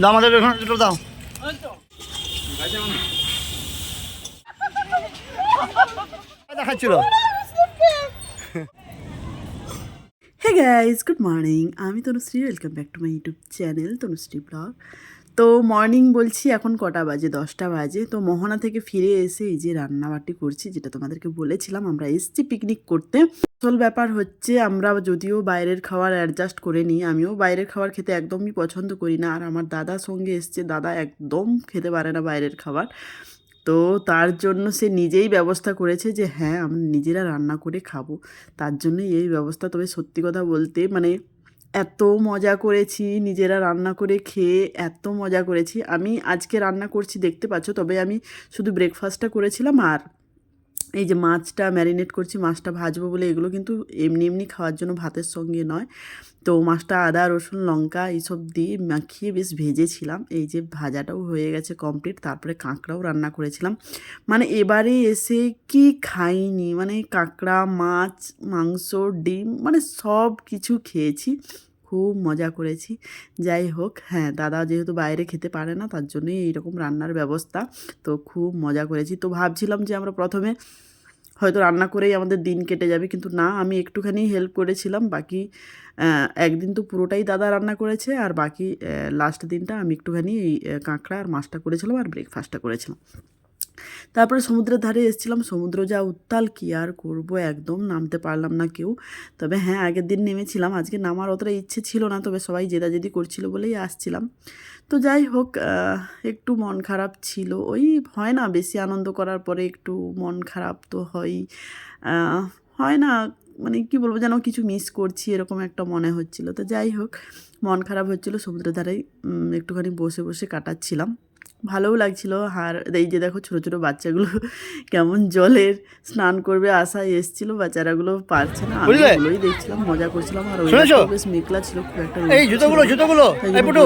দাও আমাদের এখানে দুটো দাও। দেখাচ্ছিল হ্যাঁ গাইজ গুড মর্নিং আমি Tanushree welcome back to my YouTube channel Tanushree vlog তো মর্নিং বলছি এখন কটা বাজে? দশটা বাজে। তো মোহনা থেকে ফিরে এসে এই যে রান্নাবাটি করছি, যেটা তোমাদেরকে বলেছিলাম, আমরা এসছি পিকনিক করতে। আসল ব্যাপার হচ্ছে, আমরা যদিও বাইরের খাবার অ্যাডজাস্ট করে নিই, আমিও বাইরের খাবার খেতে একদমই পছন্দ করি না। আর আমার দাদা সঙ্গে এসছে, দাদা একদম খেতে পারে না বাইরের খাবার। তো তার জন্য সে নিজেই ব্যবস্থা করেছে যে হ্যাঁ আমরা নিজেরা রান্না করে খাব। তার জন্যই এই ব্যবস্থা। তবে সত্যি কথা বলতে মানে এত মজা করেছি, নিজেরা রান্না করে খেয়ে এত মজা করেছি। আমি আজকে রান্না করছি, দেখতে পাচ্ছ? তবে আমি শুধু ব্রেকফাস্টটা করেছিলাম আর এই যে মাছটা ম্যারিনেট করছি, মাছটা ভাজবো বলে এগুলো কিন্তু এমনি এমনি খাওয়ার জন্য ভাতের সঙ্গে নয়। তো মাছটা আদা, রসুন, লঙ্কা এইসব দিয়ে মাখিয়ে বেশ ভেজেছিলাম। এই যে ভাজাটাও হয়ে গেছে কমপ্লিট তারপরে কাঁকড়াও রান্না করেছিলাম। মানে এবারে এসে কি খাইনি? মানে কাঁকড়া, মাছ, মাংস, ডিম মানে সব কিছু খেয়েছি, খুব মজা করেছি। যাই হোক হ্যাঁ দাদা যেহেতু বাইরে খেতে পারে না, তার জন্যই এইরকম রান্নার ব্যবস্থা, তো খুব মজা করেছি। তো ভাবছিলাম যে আমরা প্রথমে হয়তো রান্না করেই আমাদের দিন কেটে যাবে, কিন্তু না, আমি একটুখানি হেল্প করেছিলাম, বাকি একদিন তো পুরোটাই দাদা রান্না করেছে, আর বাকি লাস্ট দিনটা আমি একটুখানি এই কাঁকড়া আর মাছটা করেছিলাম আর ব্রেকফাস্টটা করেছিলাম। তারপরে সমুদ্রের ধারে এসেছিলাম। সমুদ্র যা উত্তাল কি আর করব? একদম নামতে পারলাম না কেউ। তবে হ্যাঁ আগের দিন নেমেছিলাম। আজকে নামার অতটা ইচ্ছে ছিল না তবে সবাই জেদাজেদি করছিল বলেই আসছিলাম। তো যাই হোক একটু মন খারাপ ছিল। ওই হয় না বেশি আনন্দ করার পরে একটু মন খারাপ তো হয়ই। হয় না মানে কি বলব যেন কিছু মিস করছি এরকম একটা মনে হচ্ছিল। তো যাই হোক মন খারাপ হচ্ছিল সমুদ্রের উম, একটুখানি বসে বসে কাটাচ্ছিলাম। ভালোও লাগছিল। আর এই যে দেখো ছোটো ছোটো বাচ্চাগুলো কেমন জলের স্নান করবে আশায় এসছিল বাচ্চারাগুলো পারছে না? ওগুলোই দেখছিলাম মজা করছিলাম। আর বেশ মেঘলা ছিল খুব একটা এই জুতোগুলো জুতোগুলো।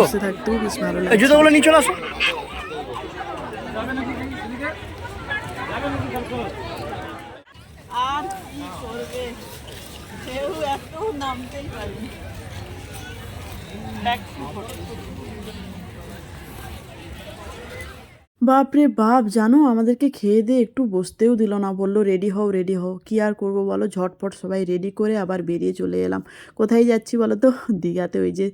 বসে থাকতেও বেশ ভালো লাগছে জুতোগুলো নিয়ে চলে আসো। আর কি করবে? কেউ এত নামতেই পারেনি। বাপরে বাপ, জানো, আমাদেরকে খেয়ে দিয়ে একটু বসতেও দিল না। বলল, রেডি হও রেডি হও। কি আর করব বলো? ঝটপট সবাই রেডি করে আবার বেরিয়ে চলে এলাম। কোথায় যাচ্ছি বলো তো? দীঘাতে ওই যে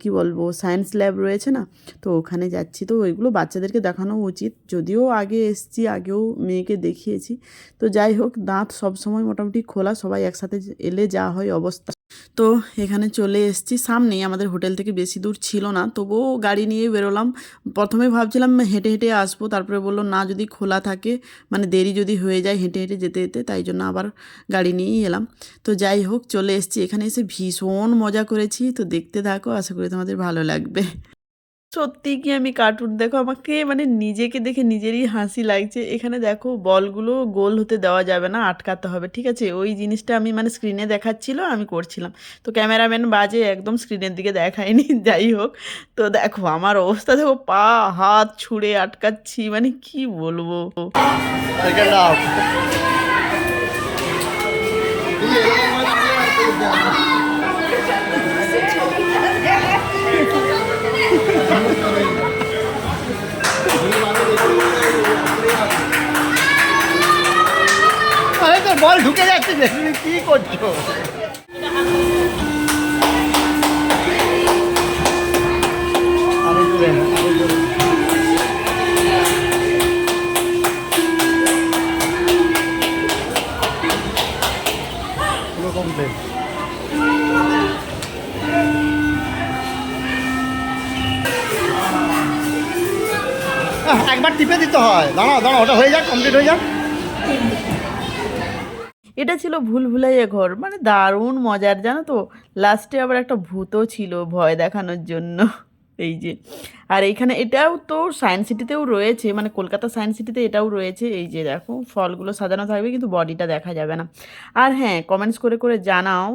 কি বলব সায়েন্স ল্যাব রয়েছে না? তো ওখানে যাচ্ছি। তো ওইগুলো বাচ্চাদেরকে দেখানো উচিত। যদিও আগে এসছি, আগেও মেয়েকে দেখিয়েছি। তো যাই হোক, দাঁত সবসময় মোটামুটি খোলা। সবাই একসাথে এলে যা হয় অবস্থা। তো এখানে চলে এসেছি। সামনেই আমাদের হোটেল থেকে বেশি দূর ছিল না, তবুও গাড়ি নিয়ে বেরোলাম। প্রথমে ভাবছিলাম হেঁটে হেঁটে আসব, তারপরে বলল, না, যদি খোলা থাকে মানে দেরি যদি হয়ে যায় হেঁটে হেঁটে যেতে যেতে, তাই জন্য আবার গাড়ি নিয়েই এলাম। তো যাই হোক, চলে এসেছি। এখানে এসে ভীষণ মজা করেছি। তো দেখতে থাকো, আশা করি তোমাদের ভালো লাগবে। সত্যি কি আমি কার্টুন দেখো? আমাকে মানে নিজেকে দেখে নিজেরই হাসি লাগছে। এখানে দেখো বলগুলো গোল হতে দেওয়া যাবে না আটকাতে হবে ঠিক আছে? ওই জিনিসটা আমি মানে স্ক্রিনে দেখাচ্ছিল আমি করছিলাম। তো ক্যামেরাম্যান বাজে একদম স্ক্রিনের দিকে দেখায়নি যাই হোক। তো দেখো আমার অবস্থা দেখো পা হাত ছুঁড়ে আটকাচ্ছি মানে কি বলব? বল ঢুকে যাচ্ছে তুমি কি করছ? একবার টিপে দিতে হয়। দাঁড়াও দাঁড়াও, ওটা হয়ে যাক কমপ্লিট হয়ে যাক। এটা ছিল ভুল ভুলাইয়া ঘর। মানে দারুণ মজার, জানো তো? লাস্টে আবার একটা ভূতও ছিল ভয় দেখানোর জন্য। এই যে, আর এইখানে এটাও তো সায়েন্স সিটিতেও রয়েছে মানে কলকাতা সায়েন্স সিটিতে এটাও রয়েছে। এই যে দেখো, ফলগুলো সাজানো থাকবে কিন্তু বডিটা দেখা যাবে না। আর হ্যাঁ কমেন্টস করে করে জানাও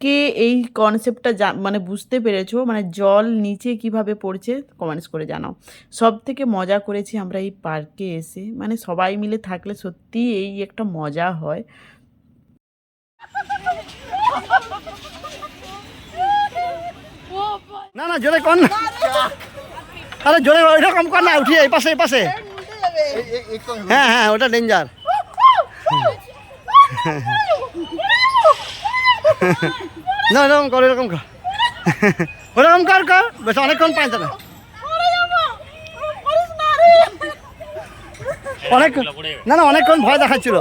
কে এই কনসেপ্টটা মানে বুঝতে পেরেছ? মানে জল নিচে কীভাবে পড়ছে? কমেন্টস করে জানাও। সব থেকে মজা করেছি আমরা এই পার্কে এসে। মানে সবাই মিলে থাকলে সত্যি এই একটা মজা হয়। না না, জোরে কর না। আরে, জোরে, ওইটা কম কর না উঠিয়ে এই পাশে এই পাশে। হ্যাঁ হ্যাঁ ওটা ডেঞ্জার না, এরকম কর এরকম কর। ওরকম কর কর। বেশ, অনেকক্ষণ পাই যাবে অনেক না না, অনেকক্ষণ ভয় দেখাচ্ছিল।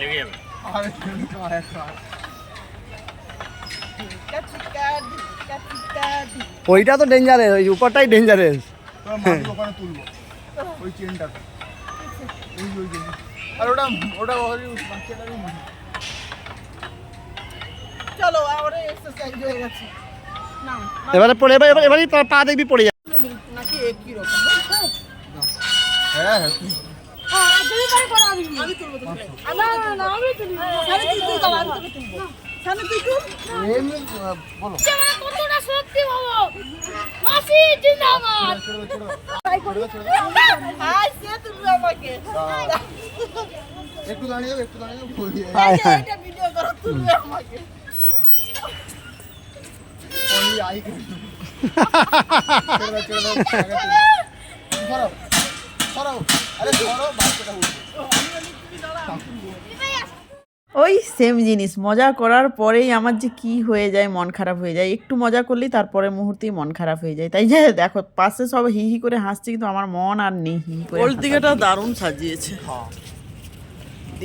লেগে যাবে ওইটা তো ডেঞ্জারেস ওই উপরটাই ডেঞ্জারেস ওখানে তুলবো ওই চেনটাকে ওই ওই আর ওটা ওটা বাচ্চাটারই চলো আবার এক্সারসাইজ হয়ে গেছে। এবারে পড়ে এবার এবার এবারই পা দেখবি পড়ে যাবে। নাকি একই রকম? হ্যাঁ হ্যাঁ তুই। আমি তুলবো আমি তুলবো। তুই তুলবে। একটু দাঁড়িয়ে একটু দাঁড়িয়ে এটা ভিডিও করো তুলবে আমাকে। আরে ওই সেম জিনিস মজা করার পরেই আমার যে কি হয়ে যায় মন খারাপ হয়ে যায়। একটু মজা করলেই তারপরে মুহূর্তেই মন খারাপ হয়ে যায়। তাই যে দেখো পাশে সব হি হি করে হাসছে কিন্তু আমার মন আর নেই হি হি করে ওল্ড দিঘাটা দারুণ সাজিয়েছে।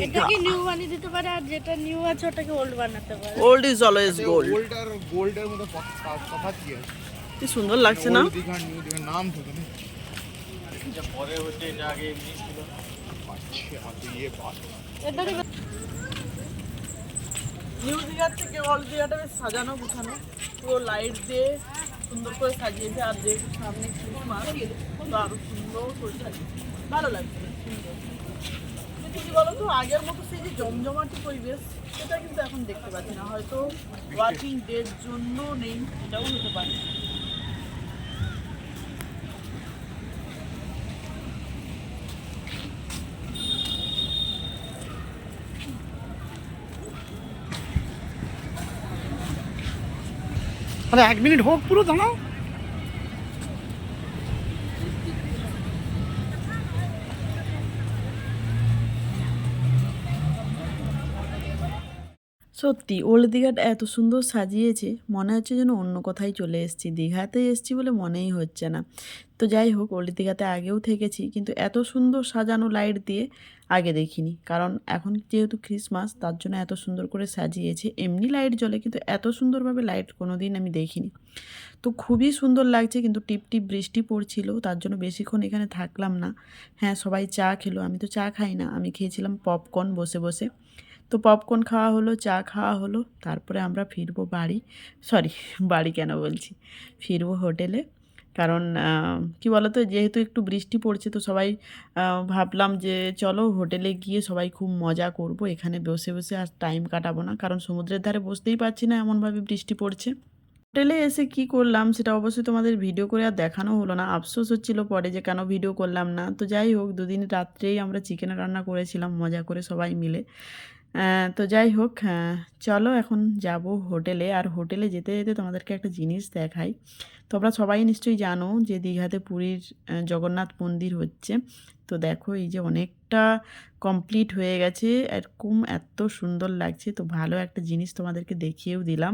এটাকে নিউ বানিয়ে দিতে পারে? আর যেটা নিউ আছে ওটাকে ওল্ড বানাতে পারে। Old is always gold gold আর গোল্ডের মধ্যে তফাৎ কি আছে? কি সুন্দর লাগছে না? ওল্ড নাম না পরে হচ্ছে এটা আগে এমনি ছিল। আচ্ছা তো ইয়ে বাত এটাকে নিউ দীঘার থেকে অল দীঘাটা বেশ সাজানো, গুছানো। পুরো লাইট দিয়ে সুন্দর করে সাজিয়েছে, আর যেহেতু সামনে ক্রিসমাস তো আরও সুন্দর করে সাজিয়েছে। ভালো লাগছে, সুন্দর। কি বলতো আগের মতো সেই যে জমজমাটি পরিবেশ, সেটা কিন্তু এখন দেখতে পাচ্ছি না। হয়তো ওয়ার্কিং ডের জন্য নেই, এটাও হতে পারে। আরে এক মিনিট হোক পুরো দাঁড়াও সত্যি ওল্ড দীঘাটা এত সুন্দর সাজিয়েছে, মনে হচ্ছে যেন অন্য কোথায় চলে এসেছি। দীঘাতে এসেছি বলে মনেই হচ্ছে না। তো যাই হোক ওল্ড দীঘাতে আগেও থেকেছি, কিন্তু এত সুন্দর সাজানো লাইট দিয়ে আগে দেখিনি। কারণ এখন যেহেতু ক্রিসমাস তার জন্য এত সুন্দর করে সাজিয়েছে। এমনি লাইট জ্বলে, কিন্তু এত সুন্দরভাবে লাইট কোনো দিন আমি দেখিনি। তো খুবই সুন্দর লাগছে, কিন্তু টিপ টিপ বৃষ্টি পড়ছিল, তার জন্য বেশিক্ষণ এখানে থাকলাম না। হ্যাঁ সবাই চা খেলো। আমি তো চা খাই না, আমি খেয়েছিলাম পপকর্ন বসে বসে। তো পপকর্ন খাওয়া হলো, চা খাওয়া হলো, তারপরে আমরা ফিরবো বাড়ি। সরি বাড়ি কেন বলছি? ফিরবো হোটেলে কারণ কি বলতো, যেহেতু একটু বৃষ্টি পড়ছে, তো সবাই ভাবলাম যে চলো হোটেলে গিয়ে সবাই খুব মজা করব। এখানে বসে বসে আর টাইম কাটাবো না, কারণ সমুদ্রের ধারে বসতেই পারছি না এমনভাবে বৃষ্টি পড়ছে। হোটেলে এসে কি করলাম, সেটা অবশ্যই তোমাদের ভিডিও করে আর দেখানো হলো না। আফসোস হচ্ছিল পরে যে কেন ভিডিও করলাম না। তো যাই হোক, দুদিন রাত্রেই আমরা চিকেন রান্না করেছিলাম, মজা করে সবাই মিলে। তো যাই হোক চলো এখন যাব হোটেলে। আর হোটেলে যেতে যেতে তোমাদেরকে একটা জিনিস দেখাই। তোমরা সবাই নিশ্চয়ই জানো যে দীঘাতে পুরীর জগন্নাথ মন্দির হচ্ছে। তো দেখো, এই যে অনেকটা কমপ্লিট হয়ে গেছে। এরকম এত সুন্দর লাগছে। তো ভালো একটা জিনিস তোমাদেরকে দেখিয়েও দিলাম।